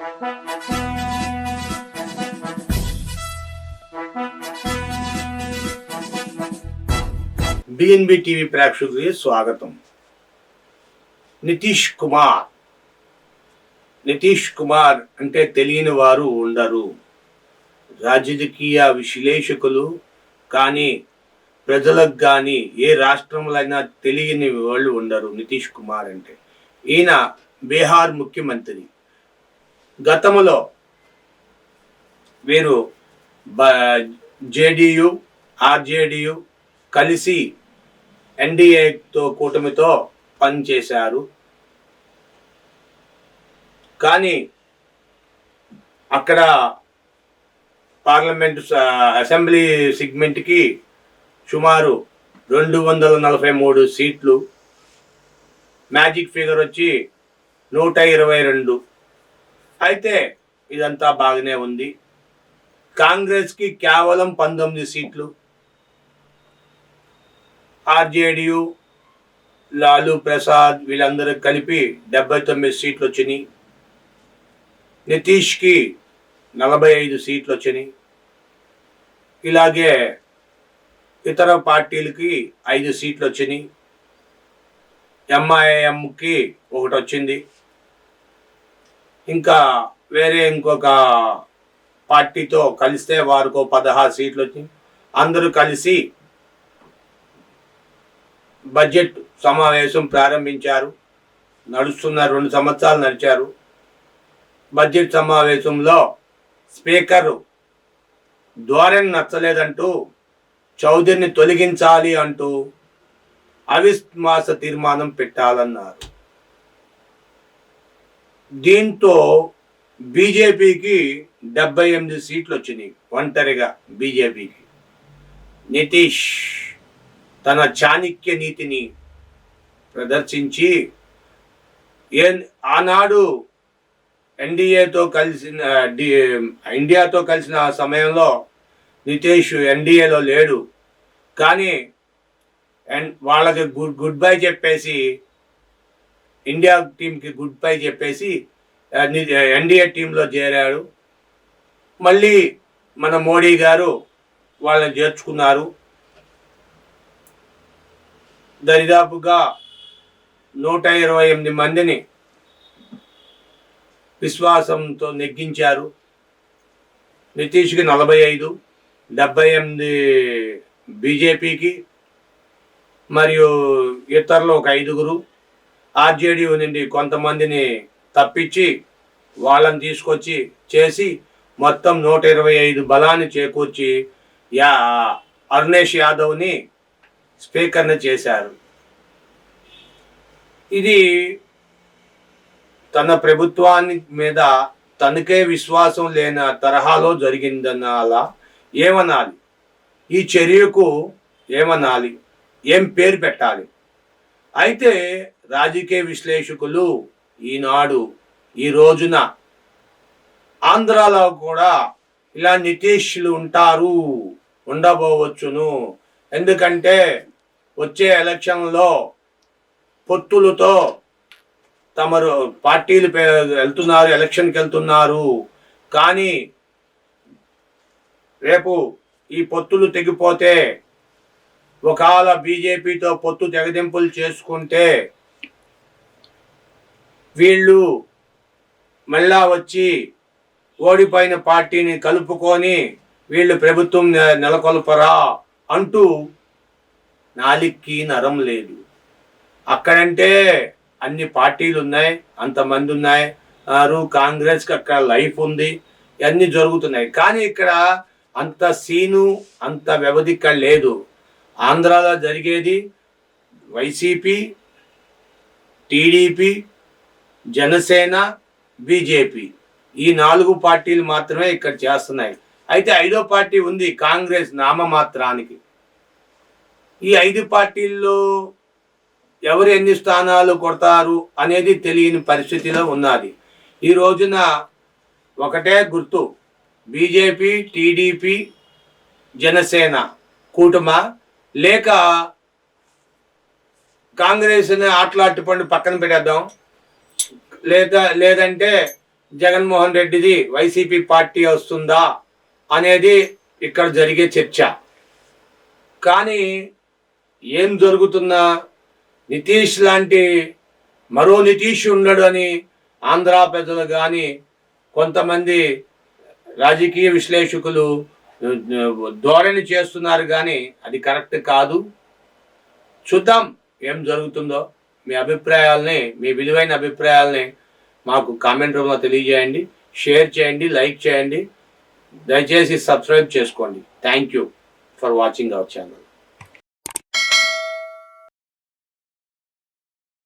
BNB TV ప్రేక్షకులకి స్వాగతం. నితీష్ కుమార్. నితీష్ కుమార్ అంటే తెలియని వారు ఉండరు. రాజకీయ విశ్లేషకులు కానీ ప్రజలకు కానీ ఏ రాష్ట్రంలో తెలియని వాళ్ళు ఉండరు నితీష్ కుమార్ అంటే. ఈయన బీహార్ ముఖ్యమంత్రి. గతంలో వీరు జేడియు ఆర్జేడియు కలిసి ఎన్డీఏతో కూటమితో పనిచేశారు. కానీ అక్కడ పార్లమెంటు అసెంబ్లీ సెగ్మెంట్కి సుమారు రెండు వందల నలభై మూడు సీట్లు. మ్యాజిక్ ఫిగర్ వచ్చి నూట ఇరవై రెండు. అయితే ఇదంతా బాగానే ఉంది. కాంగ్రెస్కి కేవలం పంతొమ్మిది సీట్లు. ఆర్జేడియు లాలూ ప్రసాద్ వీళ్ళందరూ కలిపి డెబ్బై తొమ్మిది సీట్లు వచ్చినాయి నితీష్కి నలభై ఐదు సీట్లు వచ్చినాయి ఇలాగే ఇతర పార్టీలకి ఐదు సీట్లు వచ్చినాయి ఎంఐఎంకి ఒకటి వచ్చింది ఇంకా వేరే ఇంకొక పార్టీతో కలిస్తే వారికో పదహారు సీట్లు వచ్చి అందరూ కలిసి బడ్జెట్ సమావేశం ప్రారంభించారు. నడుస్తున్న రెండు సంవత్సరాలు నడిచారు. బడ్జెట్ సమావేశంలో స్పీకర్ ధోరణి నచ్చలేదంటూ చౌదరిని తొలగించాలి అంటూ అవిశ్వాస తీర్మానం పెట్టాలన్నారు. దీంతో బీజేపీకి డెబ్బై ఎనిమిది సీట్లు వచ్చినాయి ఒంటరిగా బీజేపీకి. నితీష్ తన చాణక్య నీతిని ప్రదర్శించి ఏ ఆనాడు ఎన్డీఏతో కలిసిన ఇండియాతో కలిసిన సమయంలో నితీష్ ఎన్డీఏలో లేడు. కానీ ఎన్- వాళ్ళకి గుడ్ గుడ్ బై చెప్పేసి ఇండియా టీంకి గుడ్ బై చెప్పేసి ఎన్డీఏ టీంలో చేరాడు. మళ్ళీ మన మోడీ గారు వాళ్ళని చేర్చుకున్నారు. దరిదాపుగా నూట ఇరవై ఎనిమిది మందిని విశ్వాసంతో నెగ్గించారు. నితీష్కి నలభై ఐదు డెబ్బై ఎనిమిది బీజేపీకి మరియు ఇతరులు ఒక ఐదుగురు. ఆర్జేడీ నుండి కొంతమందిని తప్పించి వాళ్ళని తీసుకొచ్చి చేసి మొత్తం నూట ఇరవై ఐదు బలాన్ని చేకూర్చి యా అరుణేష్ యాదవ్ని స్పీకర్ని చేశారు. ఇది తన ప్రభుత్వాన్ని మీద తనకే విశ్వాసం లేని తరహాలో జరిగిందనాలా? ఏమనాలి? ఈ చర్యకు ఏమనాలి? ఏం పేరు పెట్టాలి? అయితే రాజకీయ విశ్లేషకులు ఈనాడు ఈ రోజున ఆంధ్రాలో కూడా ఇలా నితీష్లు ఉంటారు ఉండబోవచ్చును. ఎందుకంటే వచ్చే ఎలక్షన్లో పొత్తులతో తమరు పార్టీలు పే- వెళ్తున్నారు ఎలక్షన్కి వెళ్తున్నారు. కానీ రేపు ఈ పొత్తులు తెగిపోతే ఒకవేళ బీజేపీతో పొత్తు తెగదింపులు చేసుకుంటే వీళ్ళు మళ్ళా వచ్చి ఓడిపోయిన పార్టీని కలుపుకొని వీళ్ళు ప్రభుత్వం నెలకొల్పరా అంటూ నాలిక్కి నరం లేదు. అక్కడంటే అన్ని పార్టీలు ఉన్నాయి అంతమంది ఉన్నాయి వారు కాంగ్రెస్కి అక్కడ లైఫ్ ఉంది. ఇవన్నీ జరుగుతున్నాయి. కానీ ఇక్కడ అంత సీను అంత వ్యవధి ఇక్కడ లేదు. ఆంధ్రాలో జరిగేది వైసీపీ టీడీపీ జనసేన బీజేపీ. ఈ నాలుగు పార్టీలు మాత్రమే ఇక్కడ చేస్తున్నాయి. అయితే ఐదో పార్టీ ఉంది కాంగ్రెస్ నామమాత్రానికి. ఈ ఐదు పార్టీల్లో ఎవరు ఎన్ని స్థానాలు కొడతారు అనేది తెలియని పరిస్థితిలో ఉన్నది. ఈ రోజున ఒకటే గుర్తు బీజేపీ టీడీపీ జనసేన కూటమ? లేక కాంగ్రెస్ని ఆటలాట్టి పండు పక్కన పెట్టేద్దాం. లేదా లేదంటే జగన్మోహన్ రెడ్డిది వైసీపీ పార్టీ వస్తుందా అనేది ఇక్కడ జరిగే చర్చ. కానీ ఏం జరుగుతున్నా? నితీష్ లాంటి మరో నితీష్ ఉండడు అని ఆంధ్ర ప్రజలు కానీ కొంతమంది రాజకీయ విశ్లేషకులు ధోరణి చేస్తున్నారు కానీ అది కరెక్ట్ కాదు. చూద్దాం ఏం జరుగుతుందో. మీ అభిప్రాయాలని మీ విలువైన అభిప్రాయాలని మాకు కామెంట్ రూమ్లో తెలియజేయండి షేర్ చేయండి లైక్ చేయండి. దయచేసి సబ్స్క్రైబ్ చేసుకోండి. Thank you for watching our channel.